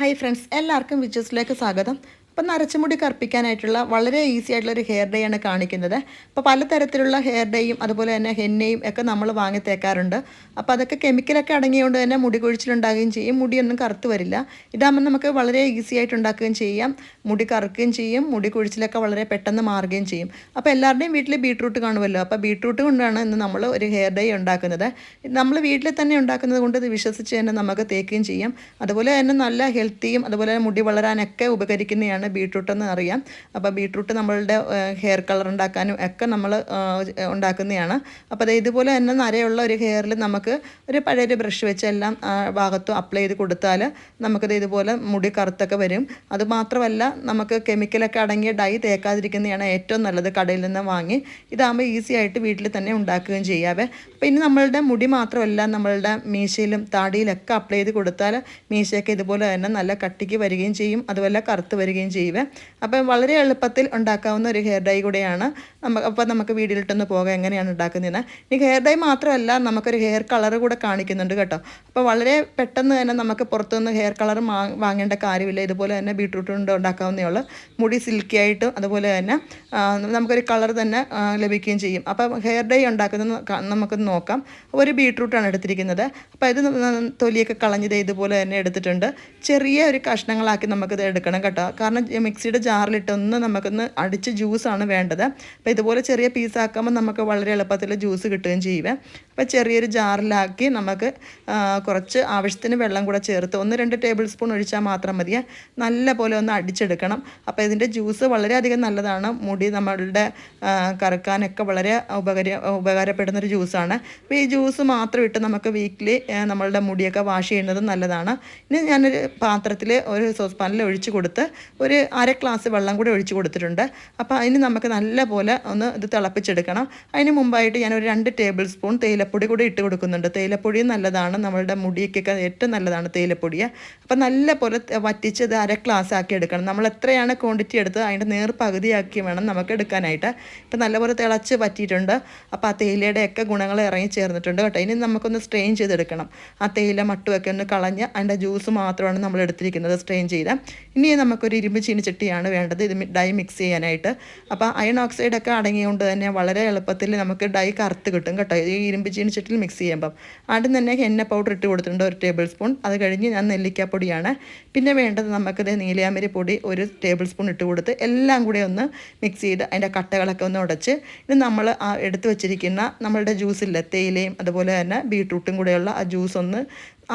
Hi friends എല്ലാവർക്കും വിച്ചസിലേക്ക് സ്വാഗതം. അപ്പം നരച്ചുമുടി കറുപ്പിക്കാനായിട്ടുള്ള വളരെ ഈസി ആയിട്ടുള്ള ഒരു ഹെയർ ഡേ ആണ് കാണിക്കുന്നത്. അപ്പോൾ പലതരത്തിലുള്ള ഹെയർ ഡേയും അതുപോലെ തന്നെ ഹെന്നയും ഒക്കെ നമ്മൾ വാങ്ങി തേക്കാറുണ്ട് അപ്പോൾ അതൊക്കെ കെമിക്കലൊക്കെ അടങ്ങിയതുകൊണ്ട് തന്നെ മുടി കൊഴിച്ചിലുണ്ടാകുകയും ചെയ്യും. മുടിയൊന്നും കറുത്ത് വരില്ല. ഇതാകുമ്പോൾ നമുക്ക് വളരെ ഈസി ആയിട്ട് ഉണ്ടാക്കുകയും ചെയ്യാം. മുടി കറുക്കുകയും ചെയ്യും. മുടി കൊഴിച്ചിലൊക്കെ വളരെ പെട്ടെന്ന് മാറുകയും ചെയ്യും. അപ്പോൾ എല്ലാവരുടെയും വീട്ടിൽ ബീട്രൂട്ട് കാണുമല്ലോ. അപ്പോൾ ബീട്രൂട്ട് കൊണ്ടാണ് ഇന്ന് നമ്മൾ ഒരു ഹെയർ ഡേ ഉണ്ടാക്കുന്നത്. നമ്മൾ വീട്ടിൽ തന്നെ ഉണ്ടാക്കുന്നത് കൊണ്ട് ഇത് വിശ്വസിച്ച് തന്നെ നമുക്ക് തേക്കുകയും ചെയ്യാം. അതുപോലെ തന്നെ നല്ല ഹെൽത്തിയും അതുപോലെ മുടി വളരാനൊക്കെ ഉപകരിക്കുന്നതാണ് ബീട്രൂട്ട് എന്ന് അറിയാം. അപ്പോൾ ബീട്രൂട്ട് നമ്മളുടെ ഹെയർ കളർ ഉണ്ടാക്കാനും ഒക്കെ നമ്മൾ ഉണ്ടാക്കുന്നതാണ്. അപ്പോൾ അത് ഇതുപോലെ തന്നെ നരയുള്ള ഒരു ഹെയറിൽ നമുക്ക് ഒരു പഴയൊരു ബ്രഷ് വെച്ച് എല്ലാം ഭാഗത്തും അപ്ലൈ ചെയ്ത് കൊടുത്താൽ നമുക്കത് ഇതുപോലെ മുടി കറുത്തൊക്കെ വരും. അതുമാത്രമല്ല നമുക്ക് കെമിക്കലൊക്കെ അടങ്ങിയ ഡൈ തേക്കാതിരിക്കുന്നതാണ് ഏറ്റവും നല്ലത് കടയിൽ നിന്ന് വാങ്ങി. ഇതാകുമ്പോൾ ഈസി ആയിട്ട് വീട്ടിൽ തന്നെ ഉണ്ടാക്കുകയും ചെയ്യാവേ. അപ്പോൾ ഇനി നമ്മളുടെ മുടി മാത്രമല്ല നമ്മളുടെ മീശയിലും താടിയിലൊക്കെ അപ്ലൈ ചെയ്ത് കൊടുത്താൽ മീശയൊക്കെ ഇതുപോലെ തന്നെ നല്ല കട്ടിക്ക് വരികയും ചെയ്യും. അതുപോലെ കറുത്ത് വരികയും ചെയ്യുവേ അപ്പം വളരെ എളുപ്പത്തിൽ ഉണ്ടാക്കാവുന്ന ഒരു ഹെയർ ഡൈ കൂടെയാണ് നമുക്ക് അപ്പോൾ നമുക്ക് വീഡിയോയിലിട്ടൊന്ന് പോകാം എങ്ങനെയാണ് ഉണ്ടാക്കുന്നതെന്ന്. ഇനി ഹെയർ ഡൈ മാത്രമല്ല നമുക്കൊരു ഹെയർ കളർ കൂടെ കാണിക്കുന്നുണ്ട് കേട്ടോ. അപ്പോൾ വളരെ പെട്ടെന്ന് തന്നെ നമുക്ക് പുറത്തുനിന്ന് ഹെയർ കളർ വാങ്ങേണ്ട കാര്യമില്ല. ഇതുപോലെ തന്നെ ബീട്രൂട്ട് കൊണ്ട് ഉണ്ടാക്കാവുന്നേ ഉള്ളൂ. മുടി സിൽക്കി ആയിട്ടും അതുപോലെ തന്നെ നമുക്കൊരു കളർ തന്നെ ലഭിക്കുകയും ചെയ്യും. അപ്പം ഹെയർ ഡൈ ഉണ്ടാക്കുന്നത് നമുക്ക് നോക്കാം. ഒരു ബീട്രൂട്ടാണ് എടുത്തിരിക്കുന്നത്. അപ്പോൾ ഇത് തൊലിയൊക്കെ കളഞ്ഞത് ഇതുപോലെ തന്നെ എടുത്തിട്ടുണ്ട്. ചെറിയ ഒരു കഷ്ണങ്ങളാക്കി നമുക്കിത് എടുക്കണം കേട്ടോ. കാരണം ഈ മിക്സിയുടെ ജാറിലിട്ട് ഒന്ന് നമുക്കൊന്ന് അടിച്ച് ജ്യൂസാണ് വേണ്ടത്. അപ്പോൾ ഇതുപോലെ ചെറിയ പീസാക്കുമ്പോൾ നമുക്ക് വളരെ എളുപ്പത്തിൽ ജ്യൂസ് കിട്ടുകയും ചെയ്യുവേ അപ്പോൾ ചെറിയൊരു ജാറിലാക്കി നമുക്ക് കുറച്ച് ആവശ്യത്തിന് വെള്ളം കൂടെ ചേർത്ത് ഒന്ന് രണ്ട് ടേബിൾ സ്പൂൺ ഒഴിച്ചാൽ മാത്രം മതിയെ നല്ല പോലെ ഒന്ന് അടിച്ചെടുക്കണം. അപ്പോൾ ഇതിന്റെ ജ്യൂസ് വളരെയധികം നല്ലതാണ്. മുടി നമ്മളുടെ കറക്കാനൊക്കെ വളരെ ഉപകാര ഉപകാരപ്പെടുന്നൊരു ജ്യൂസാണ്. അപ്പോൾ ഈ ജ്യൂസ് മാത്രം ഇട്ട് നമുക്ക് വീക്ക്ലി നമ്മളുടെ മുടിയൊക്കെ വാഷ് ചെയ്യുന്നത് നല്ലതാണ്. ഇനി ഞാനൊരു പാത്രത്തിൽ ഒരു സോസ് പാനിൽ ഒഴിച്ച് കൊടുത്ത് ഒരു അര ഗ്ലാസ് വെള്ളം കൂടി ഒഴിച്ച് കൊടുത്തിട്ടുണ്ട്. അപ്പോൾ അതിന് നമുക്ക് നല്ലപോലെ ഒന്ന് ഇത് തിളപ്പിച്ചെടുക്കണം. അതിന് മുമ്പായിട്ട് ഞാൻ ഒരു രണ്ട് ടേബിൾ സ്പൂൺ തേയിലപ്പൊടി കൂടി ഇട്ട് കൊടുക്കുന്നുണ്ട്. തേയിലപ്പൊടിയും നല്ലതാണ്. നമ്മളുടെ മുടിയൊക്കെ ഏറ്റവും നല്ലതാണ് തേയിലപ്പൊടി അപ്പോൾ നല്ലപോലെ വറ്റിച്ച് ഇത് അര ഗ്ലാസ് ആക്കി എടുക്കണം. നമ്മൾ എത്രയാണ് ക്വാണ്ടിറ്റി എടുത്ത് അതിന്റെ നേർ പകുതിയാക്കി വേണം നമുക്ക് എടുക്കാനായിട്ട്. ഇപ്പം നല്ലപോലെ തിളച്ച് വറ്റിയിട്ടുണ്ട്. അപ്പോൾ ആ തേയിലയുടെയൊക്കെ ഗുണങ്ങൾ ഇറങ്ങി ചേർന്നിട്ടുണ്ട് കേട്ടോ. ഇനി നമുക്കൊന്ന് സ്ട്രെയിൻ ചെയ്തെടുക്കണം. ആ തേയില മട്ടുമൊക്കെ ഒന്ന് കളഞ്ഞ് അതിന്റെ ജ്യൂസ് മാത്രമാണ് നമ്മൾ എടുത്തിരിക്കുന്നത് സ്ട്രെയിൻ ചെയ്ത്. ഇനി നമുക്കൊരു ഇരുമ്പ് ചീനിച്ചട്ടിയാണ് വേണ്ടത്. ഇത് ഡൈ മിക്സ് ചെയ്യാനായിട്ട്. അപ്പോൾ അയൺ ഓക്സൈഡ് ഒക്കെ അടങ്ങിയതുകൊണ്ട് തന്നെ വളരെ എളുപ്പത്തിൽ നമുക്ക് ഡൈ കറുത്ത് കിട്ടും കേട്ടോ. ഈ ഇരുമ്പ് ചീനിച്ചട്ടിൽ മിക്സ് ചെയ്യുമ്പം. ആദ്യം തന്നെ എണ്ണ പൗഡർ ഇട്ട് കൊടുത്തിട്ടുണ്ട് ഒരു ടേബിൾ സ്പൂൺ. അത് കഴിഞ്ഞ് ഞാൻ നെല്ലിക്കാപ്പൊടിയാണ്. പിന്നെ വേണ്ടത് നമുക്കിത് നീലയാമരി പൊടി ഒരു ടേബിൾ സ്പൂൺ ഇട്ട് കൊടുത്ത് എല്ലാം കൂടെ ഒന്ന് മിക്സ് ചെയ്ത് അതിന്റെ കട്ടകളൊക്കെ ഒന്ന് ഉടച്ച് ഇത് നമ്മൾ എടുത്ത് വെച്ചിരിക്കുന്ന നമ്മളുടെ ജ്യൂസില്ല തേയിലയും അതുപോലെ തന്നെ ബീട്രൂട്ടും കൂടെയുള്ള ആ ജ്യൂസ് ഒന്ന്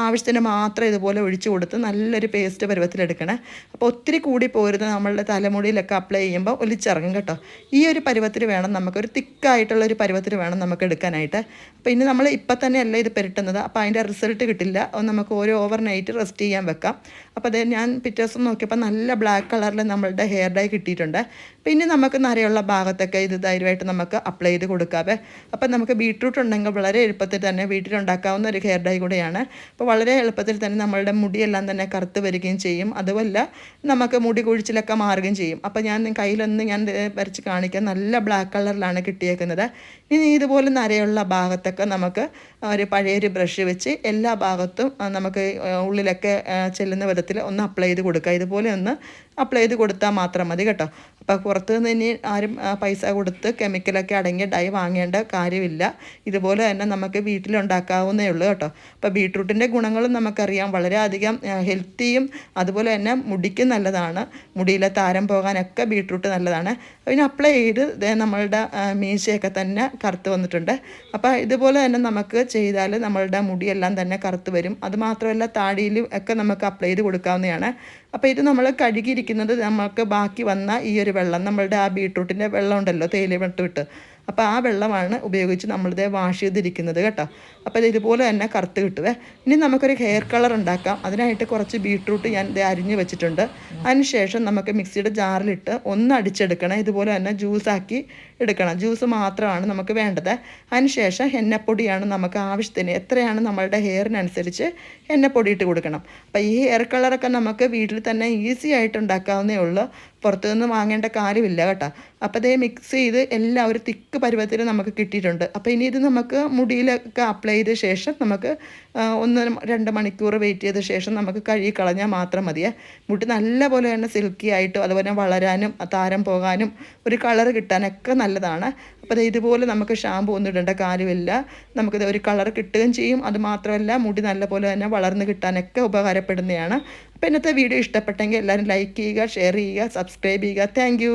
ആവശ്യത്തിന് മാത്രം ഇതുപോലെ ഒഴിച്ചു കൊടുത്ത് നല്ലൊരു പേസ്റ്റ് പരുവത്തിലെടുക്കണേ. അപ്പോൾ ഒത്തിരി കൂടി പോരുത് നമ്മളുടെ തലമുടിയിലൊക്കെ അപ്ലൈ ചെയ്യുമ്പോൾ ഒലിച്ചിറങ്ങും കേട്ടോ. ഈ ഒരു പരുവത്തിൽ വേണം നമുക്ക് നമുക്കൊരു തിക്കായിട്ടുള്ള ഒരു പരുവത്തിൽ വേണം നമുക്ക് എടുക്കാനായിട്ട്. അപ്പോൾ ഇനി നമ്മൾ ഇപ്പം തന്നെയല്ല ഇത് പെരട്ടുന്നത്. അപ്പോൾ അതിന്റെ റിസൾട്ട് കിട്ടില്ല. നമുക്ക് ഓരോ ഓവർ നൈറ്റ് റെസ്റ്റ് ചെയ്യാൻ വെക്കാം. അപ്പോൾ അത് ഞാൻ പിറ്റേ ദിവസം നോക്കിയപ്പോൾ നല്ല ബ്ലാക്ക് കളറിൽ നമ്മളുടെ ഹെയർ ഡൈ കിട്ടിയിട്ടുണ്ട്. പിന്നെ നമുക്ക് നരയുള്ള ഭാഗത്തൊക്കെ ഇത് ധൈര്യമായിട്ട് നമുക്ക് അപ്ലൈ ചെയ്ത് കൊടുക്കാവേ. അപ്പോൾ നമുക്ക് ബീട്രൂട്ട് ഉണ്ടെങ്കിൽ വളരെ എളുപ്പത്തിൽ തന്നെ വീട്ടിലുണ്ടാക്കാവുന്ന ഒരു ഹെയർ ഡൈ കൂടെയാണ്. അപ്പോൾ വളരെ എളുപ്പത്തിൽ തന്നെ നമ്മളുടെ മുടിയെല്ലാം തന്നെ കറുത്ത് വരികയും ചെയ്യും. അതുമല്ല നമുക്ക് മുടി കുഴിച്ചിലൊക്കെ മാറുകയും ചെയ്യും. അപ്പോൾ ഞാൻ കയ്യിലൊന്ന് ഞാൻ വരച്ച് കാണിക്കാം. നല്ല ബ്ലാക്ക് കളറിലാണ് കിട്ടിയേക്കുന്നത്. ഇനി ഇതുപോലെ നരയുള്ള ഭാഗത്തൊക്കെ നമുക്ക് ഒരു പഴയൊരു ബ്രഷ് വെച്ച് എല്ലാ ഭാഗത്തും നമുക്ക് ഉള്ളിലൊക്കെ ചെല്ലുന്ന വിധത്തിൽ ഒന്ന് അപ്ലൈ ചെയ്ത് കൊടുക്കുക. ഇതുപോലെ ഒന്ന് അപ്ലൈ ചെയ്ത് കൊടുത്താൽ മാത്രം മതി കേട്ടോ. അപ്പോൾ പുറത്ത് നിന്ന് ഇനി ആരും പൈസ കൊടുത്ത് കെമിക്കലൊക്കെ അടങ്ങി ഡൈ വാങ്ങേണ്ട കാര്യമില്ല. ഇതുപോലെ തന്നെ നമുക്ക് വീട്ടിലുണ്ടാക്കാവുന്നേ ഉള്ളൂ കേട്ടോ. അപ്പോൾ ബീട്രൂട്ടിന്റെ ഗുണങ്ങളും നമുക്കറിയാം. വളരെയധികം ഹെൽത്തിയും അതുപോലെ തന്നെ മുടിക്ക് നല്ലതാണ്. മുടിയിലെ താരം പോകാനൊക്കെ ബീട്രൂട്ട് നല്ലതാണ്. അതിന് അപ്ലൈ ചെയ്ത് നമ്മളുടെ മീശയൊക്കെ തന്നെ കറുത്ത് വന്നിട്ടുണ്ട്. അപ്പോൾ ഇതുപോലെ തന്നെ നമുക്ക് ചെയ്താൽ നമ്മളുടെ മുടിയെല്ലാം തന്നെ കറുത്ത് വരും. അതുമാത്രമല്ല താടിയിലും ഒക്കെ നമുക്ക് അപ്ലൈ ചെയ്ത് കൊടുക്കാവുന്നതാണ്. അപ്പോൾ ഇത് നമ്മൾ കഴുകിയിരിക്കുന്നത് നമുക്ക് ബാക്കി വന്ന ഈ ഒരു വെള്ളം നമ്മളുടെ ആ ബീട്രൂട്ടിന്റെ വെള്ളം ഉണ്ടല്ലോ തേയില വിട്ട്. അപ്പോൾ ആ വെള്ളമാണ് ഉപയോഗിച്ച് നമ്മളിത് വാഷ് ചെയ്തിരിക്കുന്നത് കേട്ടോ. അപ്പോൾ ഇത് ഇതുപോലെ തന്നെ കറുത്ത് കിട്ടുവേ. ഇനി നമുക്കൊരു ഹെയർ കളർ ഉണ്ടാക്കാം. അതിനായിട്ട് കുറച്ച് ബീട്രൂട്ട് ഞാൻ ഇത് അരിഞ്ഞ് വെച്ചിട്ടുണ്ട്. അതിനുശേഷം നമുക്ക് മിക്സിയുടെ ജാറിലിട്ട് ഒന്ന് അടിച്ചെടുക്കണം. ഇതുപോലെ തന്നെ ജ്യൂസാക്കി എടുക്കണം. ജ്യൂസ് മാത്രമാണ് നമുക്ക് വേണ്ടത്. അതിനുശേഷം എണ്ണപ്പൊടിയാണ് നമുക്ക് ആവശ്യത്തിന് എത്രയാണ് നമ്മളുടെ ഹെയറിനനുസരിച്ച് എണ്ണപ്പൊടി ഇട്ട് കൊടുക്കണം. അപ്പോൾ ഈ ഹെയർ കളറൊക്കെ നമുക്ക് വീട്ടിൽ തന്നെ ഈസി ആയിട്ട് ഉണ്ടാക്കാവുന്നേ ഉള്ളൂ. പുറത്തു നിന്ന് വാങ്ങേണ്ട കാര്യമില്ല കേട്ടോ. അപ്പോൾ അതേ മിക്സ് ചെയ്ത് എല്ലാം ഒരു തിക്ക് പരുവത്തിൽ നമുക്ക് കിട്ടിയിട്ടുണ്ട്. അപ്പോൾ ഇനി ഇത് നമുക്ക് മുടിയിലൊക്കെ അപ്ലൈ ചെയ്ത ശേഷം നമുക്ക് ഒന്ന് രണ്ട് മണിക്കൂർ വെയിറ്റ് ചെയ്ത ശേഷം നമുക്ക് കഴുകി കളഞ്ഞാൽ മാത്രം മതിയേ. മുടി നല്ലപോലെ തന്നെ സിൽക്കി ആയിട്ടും അതുപോലെ വളരാനും താരം പോകാനും ഒരു കളർ കിട്ടാനൊക്കെ നല്ലതാണ്. അപ്പോൾ ഇതുപോലെ നമുക്ക് ഷാമ്പു ഒന്നും ഇടേണ്ട കാര്യമില്ല. നമുക്കിത് ഒരു കളർ കിട്ടുകയും ചെയ്യും. അത് മാത്രമല്ല മുടി നല്ലപോലെ തന്നെ വളർന്ന് കിട്ടാനൊക്കെ ഉപകാരപ്പെടുന്നതാണ്. അപ്പോൾ ഇന്നത്തെ വീഡിയോ ഇഷ്ടപ്പെട്ടെങ്കിൽ എല്ലാവരും ലൈക്ക് ചെയ്യുക ഷെയർ ചെയ്യുക സബ്സ്ക്രൈബ് ചെയ്യുക. താങ്ക്